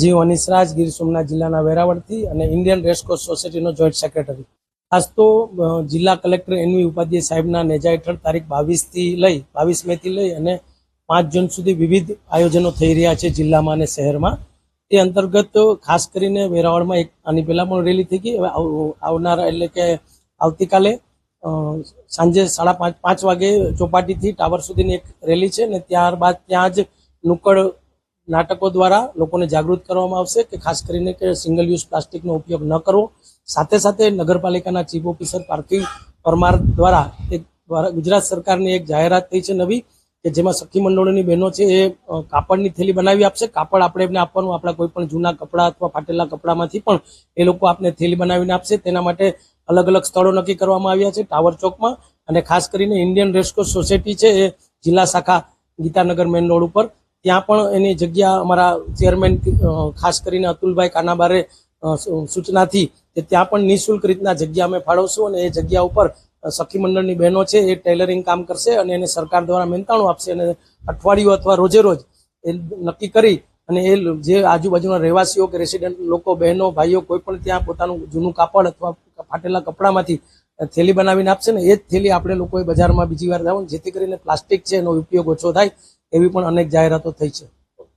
જીવ અનિસરાજ ગીર સોમનાથ જિલ્લાના વેરાવળથી અને ઇન્ડિયન રેસકોર્સ સોસાયટીનો જોઈન્ટ સેક્રેટરી. ખાસ તો જિલ્લા કલેક્ટર એનવી ઉપાધ્યાય સાહેબના નેજા હેઠળ તારીખ બાવીસથી લઈ, બાવીસ મેથી લઈ અને પાંચ જૂન સુધી વિવિધ આયોજનો થઈ રહ્યા છે જિલ્લામાં અને શહેરમાં. એ અંતર્ગત ખાસ કરીને વેરાવળમાં એક આની પહેલાં પણ રેલી થઈ ગઈ. હવે આવનારા એટલે કે આવતીકાલે સાંજે સાડા પાંચ પાંચ વાગે ચોપાટીથી ટાવર સુધીની એક રેલી છે ને ત્યારબાદ ત્યાં જ નુક્કડ નાટકો દ્વારા લોકોને જાગૃત કરવામાં આવશે કે ખાસ કરીને કે સિંગલ યુઝ પ્લાસ્ટિકનો ઉપયોગ ન કરવો. સાથે સાથે નગરપાલિકાના ચીફ ઓફિસર પાર્થિવ પરમાર દ્વારા એક ગુજરાત સરકારની એક જાહેરાત થઈ છે નવી, કે જેમાં સખી મંડળોની બહેનો છે એ કાપડની થેલી બનાવી આપશે. કાપડ આપણે એમને આપવાનું, આપણા કોઈ પણ જૂના કપડાં અથવા ફાટેલા કપડામાંથી પણ એ લોકો આપને થેલી બનાવીને આપશે. તેના માટે અલગ અલગ સ્થળો નક્કી કરવામાં આવ્યા છે, ટાવર ચોકમાં. અને ખાસ કરીને ઇન્ડિયન રેસ્કોર્સ સોસાયટી છે એ જિલ્લા શાખા ગીતાનગર મેન રોડ ઉપર. ત્યાં પણ એની જગ્યા અમારા ચેરમેન ખાસ કરીને અતુલભાઈ કાનાબારે સૂચનાથી કે ત્યાં પણ નિઃશુલ્ક રીતના જગ્યા અમે ફાળવશું અને એ જગ્યા ઉપર સખી મંડળની બહેનો છે એ ટેલરિંગ કામ કરશે અને એને સરકાર દ્વારા મહેનતાણું આપશે અને અઠવાડિયું અથવા રોજે રોજ એ નક્કી કરી અને એ જે આજુબાજુના રહેવાસીઓ કે રેસિડેન્ટ લોકો, બહેનો, ભાઈઓ કોઈ પણ ત્યાં પોતાનું જૂનું કાપડ અથવા ફાટેલા કપડામાંથી થેલી બનાવીને આપશે ને, એ જ થેલી આપણે લોકોએ બજારમાં બીજી વાર લાવવાનું, જેથી કરીને પ્લાસ્ટિક છે એનો ઉપયોગ ઓછો થાય, એવી પણ અનેક જાહેરાતો થઈ છે.